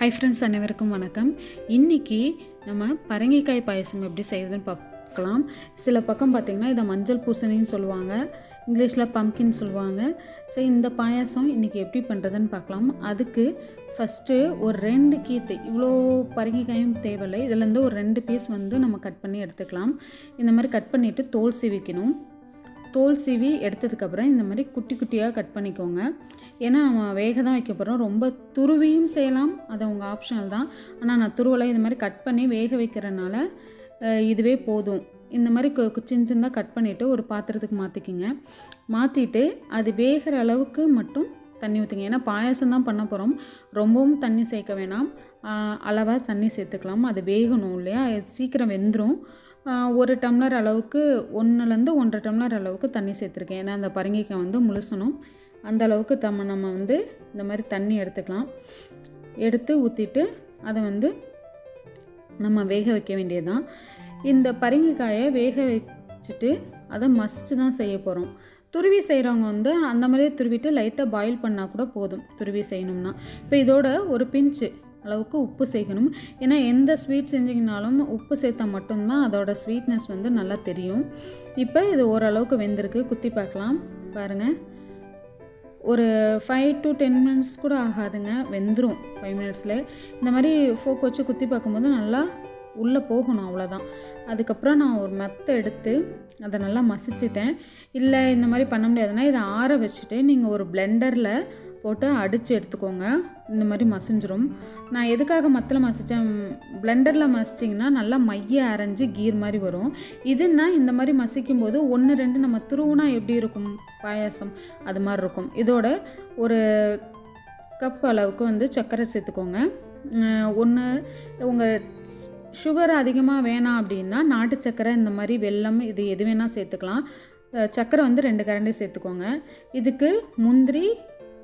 Hi friends அனைவருக்கும் வணக்கம். இன்றைக்கி நம்ம பரங்கிக்காய் பாயசம் எப்படி செய்யுதுன்னு பார்க்கலாம். சில பக்கம் பார்த்திங்கன்னா இதை மஞ்சள் பூசணின்னு சொல்லுவாங்க இங்கிலீஷில் பம்கின் சொல்லுவாங்க. ஸோ இந்த பாயாசம் இன்றைக்கி எப்படி பண்ணுறதுன்னு பார்க்கலாம். அதுக்கு ஃபஸ்ட்டு ஒரு ரெண்டு கீத்து இவ்வளோ பரங்கிக்காயும் தேவையில்லை. இதுலேருந்து ஒரு ரெண்டு பீஸ் வந்து நம்ம கட் பண்ணி எடுத்துக்கலாம். இந்த மாதிரி கட் பண்ணிவிட்டு தோல் சீவிக்கணும். தோல் சீவி எடுத்ததுக்கப்புறம் இந்த மாதிரி குட்டி குட்டியாக கட் பண்ணிக்கோங்க. ஏன்னா நம்ம வேக தான் வைக்க போகிறோம் ரொம்ப துருவியும் செய்யலாம். அது உங்கள் ஆப்ஷனல் தான். ஆனால் நான் துருவலை இது மாதிரி கட் பண்ணி வேக வைக்கிறனால இதுவே போதும். இந்த மாதிரி கு- கு- சின்ன சின்னதாக கட் பண்ணிவிட்டு ஒரு பாத்திரத்துக்கு மாற்றிக்கிங்க மாற்றிட்டு அது வேகிற அளவுக்கு மட்டும் தண்ணி ஊற்றுங்க ஏன்னா பாயாசம் தான் பண்ண போகிறோம் ரொம்பவும் தண்ணி சேர்க்க வேணாம். அளவாக தண்ணி சேர்த்துக்கலாம். அது வேகணும் இல்லையா? சீக்கிரம் வெந்துடும் ஒரு டம்ளர் அளவுக்கு ஒன்றுலேருந்து ஒன்றரை டம்ளர் அளவுக்கு தண்ணி சேர்த்துருக்கேன். ஏன்னா அந்த பரங்கிக்காய் வந்து முழுசணும். அந்த அளவுக்கு தம்ம நம்ம வந்து இந்த மாதிரி தண்ணி எடுத்துக்கலாம். எடுத்து ஊற்றிட்டு அதை வந்து நம்ம வேக வைக்க வேண்டியதுதான். இந்த பரங்கிக்காயை வேக வச்சுட்டு அதை மசிச்சு தான் செய்ய போகிறோம் துருவி செய்கிறவங்க வந்து அந்த மாதிரியே துருவிட்டு லைட்டாக பாயில் பண்ணால் கூட போதும். துருவி செய்யணும்னா. இப்போ இதோட ஒரு பிஞ்சு அளவுக்கு உப்பு சேர்க்கணும். ஏன்னா எந்த ஸ்வீட் செஞ்சிங்கனாலும் உப்பு சேர்த்தா மட்டும்தான் அதோட ஸ்வீட்னஸ் வந்து நல்லா தெரியும். இப்போ இது ஓரளவுக்கு வெந்திருக்கு. குத்தி பார்க்கலாம். பாருங்கள் ஒரு ஃபைவ் டு டென் மினிட்ஸ் கூட ஆகாதுங்க. வெந்துடும் ஃபைவ் மினிட்ஸில் இந்த மாதிரி ஃபோக் வச்சு குத்தி பார்க்கும்போது நல்லா உள்ளே போகணும் அவ்வளோதான் அதுக்கப்புறம் நான் ஒரு மெத்தை எடுத்து அதை நல்லா மசிச்சிட்டேன். இல்லை இந்த மாதிரி பண்ண முடியாதுன்னா இதை ஆற வச்சுட்டு நீங்கள் ஒரு பிளெண்டரில் போட்டு அடித்து எடுத்துக்கோங்க. இந்த மாதிரி மசிஞ்சிரும். நான் எதுக்காக மத்தில் மசித்தேன் பிளெண்டரில் மசிச்சிங்கன்னா நல்லா மைய அரைஞ்சு கீர் மாதிரி வரும். இதுன்னா இந்த மாதிரி மசிக்கும் போது ஒன்று ரெண்டு நம்ம துருவுனா எப்படி இருக்கும்? பாயாசம் அது மாதிரி இருக்கும். இதோட ஒரு கப் அளவுக்கு வந்து சர்க்கரை சேர்த்துக்கோங்க. ஒன்று உங்கள் சுகர் அதிகமாக வேணாம் அப்படின்னா நாட்டு சர்க்கரை இந்த மாதிரி வெல்லம் இது எது வேணால் சேர்த்துக்கலாம். சர்க்கரை வந்து ரெண்டு கரண்டி சேர்த்துக்கோங்க. இதுக்கு முந்திரி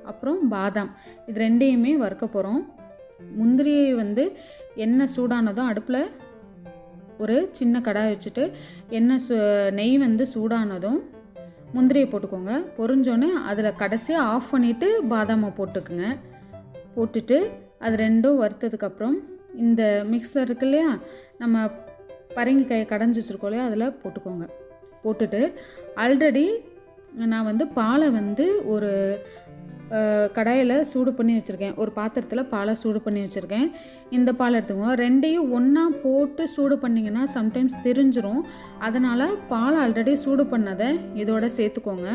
அப்புறம் பாதாம். இது ரெண்டையுமே வறுக்க போகிறோம் முந்திரியை வந்து எண்ணெய் சூடானதும் அடுப்பில் ஒரு சின்ன கடாய் வச்சுட்டு எண்ணெய் சு நெய் வந்து சூடானதும் முந்திரியை போட்டுக்கோங்க. பொரிஞ்சோன்னே அதில் கடைசியாக ஆஃப் பண்ணிவிட்டு பாதாமை போட்டுக்குங்க. போட்டுட்டு அது ரெண்டும் வறுத்ததுக்கப்புறம் இந்த மிக்சர் இருக்கு இல்லையா? நம்ம பரங்கிக்காயை கடைஞ்சி வச்சுருக்கோம் இல்லையா? அதில் போட்டுக்கோங்க. போட்டுட்டு ஆல்ரெடி நான் வந்து பாலை வந்து ஒரு கடாயில் சூடு பண்ணி வச்சுருக்கேன். ஒரு பாத்திரத்தில் பாலை சூடு பண்ணி வச்சுருக்கேன். இந்த பால் எடுத்துக்கோங்க. ரெண்டையும் ஒன்றா போட்டு சூடு பண்ணிங்கன்னா சம்டைம்ஸ் தெரிஞ்சிரும். அதனால் பால் ஆல்ரெடி சூடு பண்ணதை இதோட சேர்த்துக்கோங்க.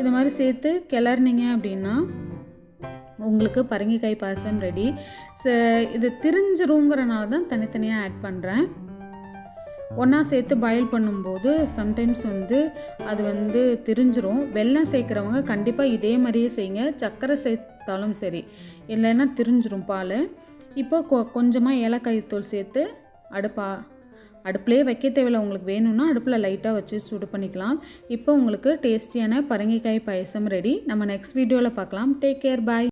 இது மாதிரி சேர்த்து கிளறினீங்க அப்படின்னா உங்களுக்கு பரங்கிக்காய் பாயசம் ரெடி இது திரிஞ்சிருங்கிறனால தான் தனித்தனியாக ஆட் பண்ணுறேன் ஒன்றா சேர்த்து பாயில் பண்ணும்போது சம்டைம்ஸ் வந்து அது வந்து திரிஞ்சிரும். வெல்லம் சேர்க்குறவங்க கண்டிப்பாக இதே மாதிரியே செய்யுங்க. சர்க்கரை சேர்த்தாலும் சரி. இல்லைன்னா திரிஞ்சிரும் பால். இப்போ கொ கொஞ்சமாக ஏலக்காய் தூள் சேர்த்து அடுப்பா அடுப்புலேயே வைக்க தேவையில்ல. உங்களுக்கு வேணும்னா அடுப்பில் லைட்டாக வச்சு சூடு பண்ணிக்கலாம். இப்போ உங்களுக்கு டேஸ்டியான பரங்கிக்காய் பாயசம் ரெடி நம்ம நெக்ஸ்ட் வீடியோவில் பார்க்கலாம். Take care bye